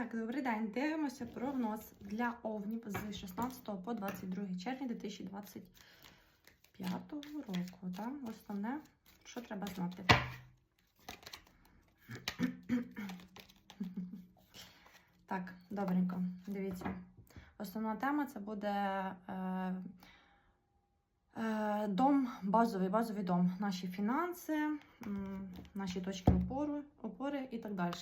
Так, добрий день. Дивимося прогноз для овнів з 16 по 22 червня 2025 року. Так? Основне, що треба знати. Так, добренько. Дивіться. Основна тема це буде е, е, дом, базовий, базовий дом. Наші фінанси, наші точки опору, опори і так далі.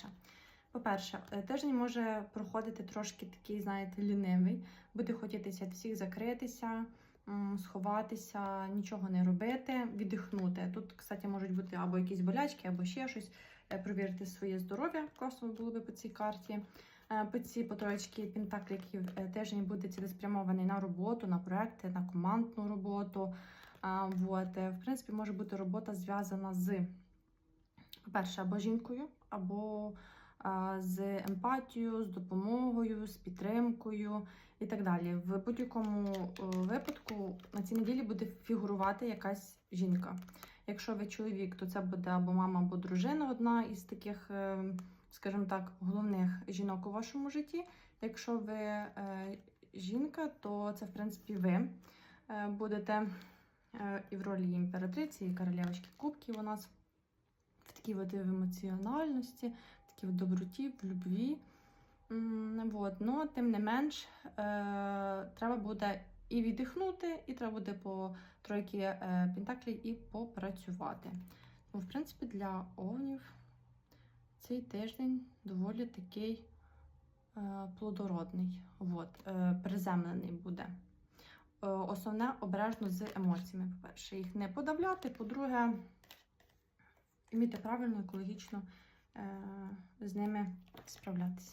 По-перше, е, тиждень може проходити трошки такий, знаєте, лінивий. Буде хотітися від всіх закритися, сховатися, нічого не робити, віддихнути. Тут, кстати, можуть бути або якісь болячки, або ще щось. Е, Провірити своє здоров'я, класно було би по цій карті. Е, По цій по троєчці пентакліків тиждень буде цілеспрямований на роботу, на проекти, на командну роботу. Е, В принципі, може бути робота зв'язана з, по-перше, або жінкою, або з емпатією, з допомогою, з підтримкою і так далі. В будь-якому е, випадку на цій неділі буде фігурувати якась жінка. Якщо ви чоловік, то це буде або мама, або дружина, одна із таких, е, скажімо так, головних жінок у вашому житті. Якщо ви е, жінка, то це в принципі ви будете і в ролі імператриці, і королевочки кубків у нас в такій от емоціональності, в доброті, в любві. Вот. Ну, тим не менш, е, треба буде і віддихнути, і треба буде по тройки е, пентаклів і попрацювати. Ну, в принципі, для овнів цей тиждень доволі такий е, плодородний, от, е, приземлений буде. Е, Основне обережно з емоціями. По-перше, їх не подавляти. По-друге, вміти правильно, екологічно е, з ними справлятися.